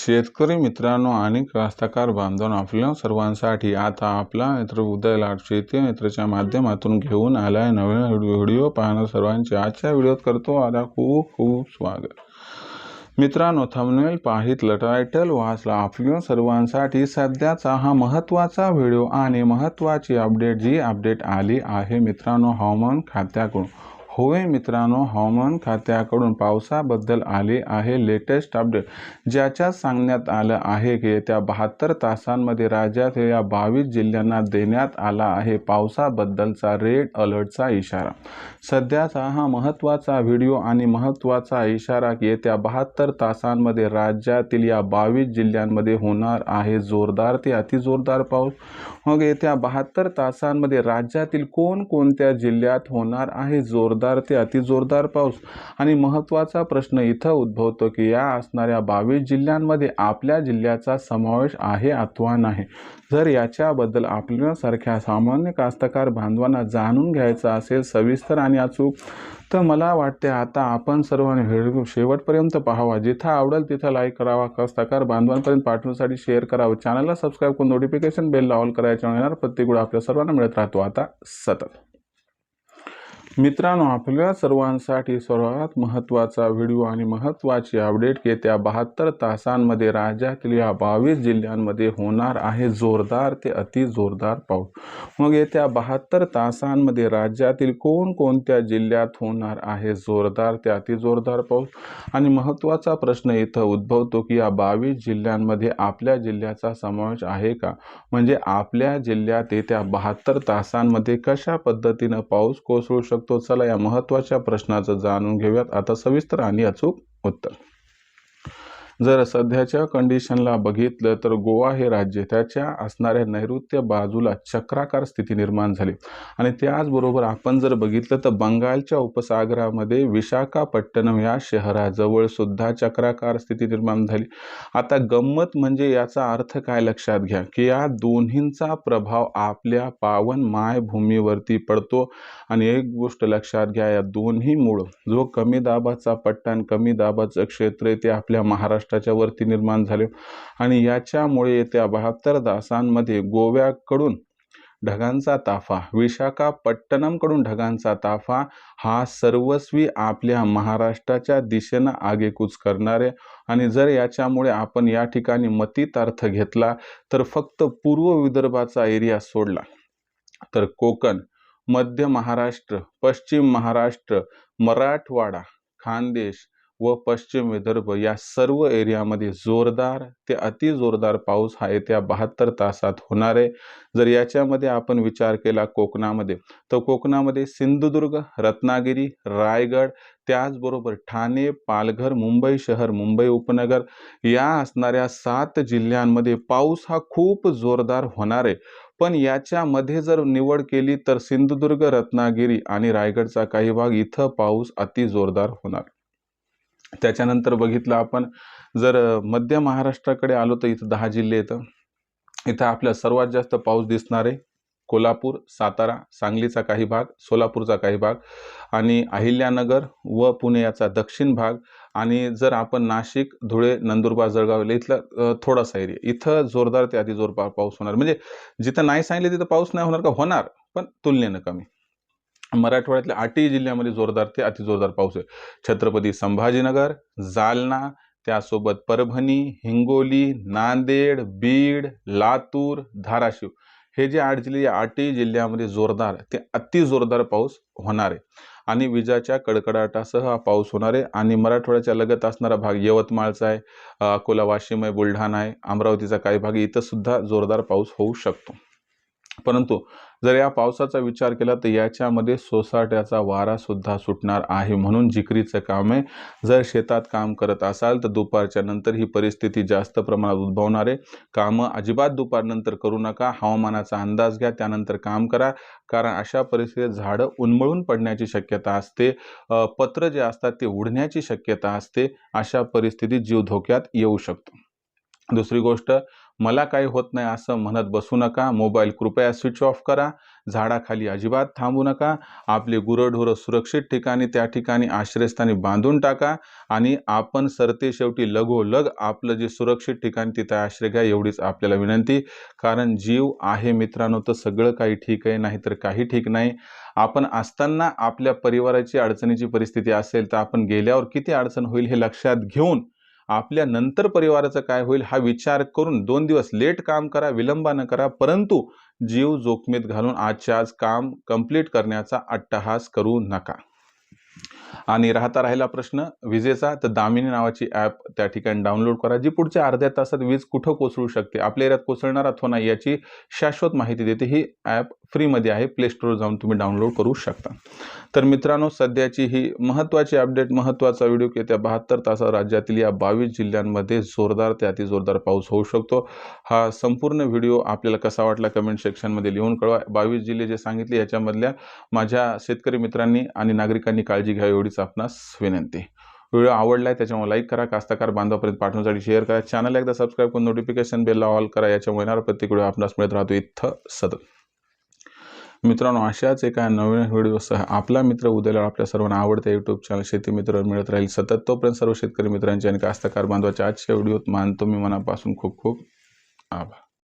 शेतकरी मित्रांनो आणि कास्तकार बांधवांनो आपल्या सर्वांसाठी आता आपला मित्र उदय लाट शेती मित्राच्या माध्यमातून घेऊन आलाय. नवीन व्हिडिओ पाहणं सर्वांचे आजच्या व्हिडिओत करतो. आला खूप खूप स्वागत. मित्रांनो थंबनेल पाहितलं टायटल वाचला आपल्या सर्वांसाठी सध्याचा हा महत्त्वाचा व्हिडिओ आणि महत्त्वाची अपडेट जी अपडेट आली आहे मित्रांनो हवामान खात्याकडून. होय मित्रांनो हवामान खात्याकडून पावसाबद्दल आले आहे लेटेस्ट अपडेट. ज्याच्यात सांगण्यात आलं आहे की येत्या बहात्तर तासांमध्ये राज्यात या बावीस जिल्ह्यांना देण्यात आला आहे पावसाबद्दलचा रेड अलर्टचा इशारा. सध्याचा हा महत्त्वाचा व्हिडिओ आणि महत्त्वाचा इशारा की येत्या बहात्तर तासांमध्ये राज्यातील या बावीस जिल्ह्यांमध्ये होणार आहे जोरदार ते अतिजोरदार पाऊस. मग येत्या बहात्तर तासांमध्ये राज्यातील कोणकोणत्या जिल्ह्यात होणार आहे जोरदार ते अतिजोरदार पाऊस. आणि महत्त्वाचा प्रश्न इथं उद्भवतो की या असणाऱ्या बावीस जिल्ह्यांमध्ये आपल्या जिल्ह्याचा समावेश आहे अथवा नाही? जर याच्याबद्दल आपल्यासारख्या सामान्य कास्तकार बांधवांना जाणून घ्यायचं असेल सविस्तर आणि अचूक तर मला वाटते आता आपण सर्वांनी व्हिडिओ शेवटपर्यंत पाहावा. जिथं आवडेल तिथं लाईक करावा. कास्तकार बांधवांपर्यंत पाठवण्यासाठी शेअर करावं. चॅनलला सबस्क्राईब करून नोटिफिकेशन बेल ऑल करायच्या येणार प्रत्येक वेळा आपल्या सर्वांना मिळत राहतो. आता सतत. मित्रांनो आपल्या सर्वांसाठी सर्वात महत्त्वाचा व्हिडिओ आणि महत्त्वाची अपडेट येत्या बहात्तर तासांमध्ये राज्यातील या बावीस जिल्ह्यांमध्ये होणार आहे जोरदार ते अति जोरदार पाऊस. मग येत्या बहात्तर तासांमध्ये राज्यातील कोणकोणत्या जिल्ह्यात होणार आहे जोरदार ते अति जोरदार पाऊस? आणि महत्त्वाचा प्रश्न इथं उद्भवतो की या बावीस जिल्ह्यांमध्ये आपल्या जिल्ह्याचा समावेश आहे का? म्हणजे आपल्या जिल्ह्यात येत्या बहात्तर तासांमध्ये कशा पद्धतीनं पाऊस कोसळू शकतो? शकतो चला या महत्त्वाच्या प्रश्नाचं जाणून घेऊयात. आता सविस्तर आणि अचूक उत्तर. जर सध्याच्या कंडिशनला बघितलं तर गोवा हे राज्य त्याच्या असणाऱ्या नैऋत्य बाजूला चक्राकार स्थिती निर्माण झाली. आणि त्याचबरोबर आपण जर बघितलं तर बंगालच्या उपसागरामध्ये विशाखापट्टणम या शहराजवळ सुद्धा चक्राकार स्थिती निर्माण झाली. आता गंमत म्हणजे याचा अर्थ काय लक्षात घ्या की या दोन्हींचा प्रभाव आपल्या पावन मायभूमीवरती पडतो. आणि एक गोष्ट लक्षात घ्या या दोन्हीमुळं जो कमी दाबाचा पट्टा आणि कमी दाबाचं क्षेत्र आहे ते आपल्या महाराष्ट्र महाराष्ट्राच्या वरती निर्माण झाले. आणि याच्यामुळे येत्या बहात्तर तासांमध्ये गोव्याकडून ढगांचा ताफा विशाखापट्टणमकडून ढगांचा ताफा हा सर्वस्वी आपल्या महाराष्ट्राच्या दिशेनं आगेकूच करणारे. आणि जर याच्यामुळे आपण या ठिकाणी मतीत अर्थ घेतला तर फक्त पूर्व विदर्भाचा एरिया सोडला. तर कोकण मध्य महाराष्ट्र पश्चिम महाराष्ट्र मराठवाडा खानदेश व पश्चिम विदर्भ या सर्व एरियामध्ये जोरदार ते अति जोरदार पाऊस हा येत्या बहात्तर तासात होणार आहे. जर याच्यामध्ये आपण विचार केला कोकणामध्ये तर कोकणामध्ये सिंधुदुर्ग रत्नागिरी रायगड त्याचबरोबर ठाणे पालघर मुंबई शहर मुंबई उपनगर या असणाऱ्या सात जिल्ह्यांमध्ये पाऊस हा खूप जोरदार होणार आहे. पण याच्यामध्ये जर निवड केली तर सिंधुदुर्ग रत्नागिरी आणि रायगडचा काही भाग इथं पाऊस अति जोरदार होणार. त्याच्यानंतर बघितलं आपण जर मध्य महाराष्ट्राकडे आलो तर इथं दहा जिल्हे येतं. इथं आपल्या सर्वात जास्त पाऊस दिसणार आहे कोल्हापूर सातारा सांगलीचा काही भाग सोलापूरचा काही भाग आणि अहिल्यानगर व पुणे याचा दक्षिण भाग आणि जर आपण नाशिक धुळे नंदुरबार जळगाव इथला थोडासा एरिया. इथं जोरदार ते आधी जोरदार पाऊस होणार. म्हणजे जिथं नाही सांगितलं तिथं पाऊस नाही होणार का? होणार पण तुलनेनं कमी. मराठवाड्यातल्या आठही जिल्ह्यामध्ये जोरदार ते अतिजोरदार पाऊस आहे. छत्रपती संभाजीनगर जालना त्यासोबत परभणी हिंगोली नांदेड बीड लातूर धाराशिव हे जे आठ जिल्हे या आठही जिल्ह्यामध्ये जोरदार ते अति जोरदार पाऊस होणार आहे. आणि विजाच्या कडकडाटासह हा पाऊस होणार आहे. आणि मराठवाड्याच्या लगत असणारा भाग यवतमाळचा आहे अकोला वाशिम आहे बुलढाणा आहे अमरावतीचा काही भाग इथंसुद्धा जोरदार पाऊस होऊ शकतो. परंतु जर या पावसाचा विचार केला तर याच्यामध्ये सोसाट्याचा वारा सुद्धा सुटणार आहे. म्हणून जिकरीचं काम आहे. जर शेतात काम करत असाल तर दुपारच्या नंतर ही परिस्थिती जास्त प्रमाणात उद्भवणार आहे. कामं अजिबात दुपारनंतर करू नका. हवामानाचा अंदाज घ्या. त्यानंतर काम करा. कारण अशा परिस्थितीत झाडं उन्मळून पडण्याची शक्यता असते. पत्र जे असतात ते उडण्याची शक्यता असते. अशा परिस्थितीत जीव धोक्यात येऊ शकतो. दुसरी गोष्ट मला काही होत नाही असं म्हणत बसू नका. मोबाईल कृपया स्विच ऑफ करा. झाडाखाली अजिबात थांबू नका. आपले गुरंढोरं सुरक्षित ठिकाणी त्या ठिकाणी आश्रयस्थानी बांधून टाका आणि आपण सरते शेवटी लगोलग आपलं जे सुरक्षित ठिकाण तिथं आश्रय घ्या एवढीच आपल्याला विनंती. कारण जीव आहे मित्रांनो तर सगळं काही ठीक आहे नाही तर काही ठीक नाही. आपण असताना आपल्या परिवाराची अडचणीची परिस्थिती असेल तर आपण गेल्यावर किती अडचण होईल हे लक्षात घेऊन आपल्या नंतर परिवाराचं काय होईल हा विचार करून दोन दिवस लेट काम करा विलंबानं करा परंतु जीव जोखमीत घालून आजच्या आज काम कंप्लीट करण्याचा अट्टहास करू नका. आणि राहता राहिला प्रश्न विजेचा तर दामिनी नावाची ॲप त्या ठिकाणी डाउनलोड करा जी पुढच्या अर्ध्या तासात वीज कुठं कोसळू शकते आपल्या एरियात कोसळणार अथवा नाही याची शाश्वत माहिती देते. ही ॲप फ्रीमध्ये आहे प्ले स्टोर जाऊन तुम्ही डाउनलोड करू शकता. तर मित्रांनो सध्याची ही महत्त्वाची अपडेट महत्त्वाचा व्हिडिओ की येत्या बहात्तर तासात राज्यातील या बावीस जिल्ह्यांमध्ये जोरदार ते अतिजोरदार पाऊस होऊ शकतो. हा संपूर्ण व्हिडिओ आपल्याला कसा वाटला कमेंट सेक्शनमध्ये लिहून कळवा. बावीस जिल्हे जे सांगितले याच्यामधल्या माझ्या शेतकरी मित्रांनी आणि नागरिकांनी काळजी घ्यावी एवढीच आपणास विनंती. व्हिडिओ आवडला आहे त्याच्यामुळे लाईक करा. कास्तकार बांधवापर्यंत पाठवण्यासाठी शेअर करा. चॅनल एकदा सबस्क्राईब करून नोटिफिकेशन बेलला ऑल करा. याच्यामुळे येणारा प्रत्येक व्हिडिओ आपणास मिळत राहतो. इथं सतत. मित्रांनो अशाच एका नवीन व्हिडिओसह आपला मित्र उद्याला आपल्या सर्वांना आवडत्या यूट्यूब चॅनल शेती मित्र मिळत राहील. सतत तोपर्यंत सर्व शेतकरी मित्रांचे आणि कास्तकार बांधवाच्या आजच्या व्हिडिओत मानतो मी मनापासून खूप खूप आभार.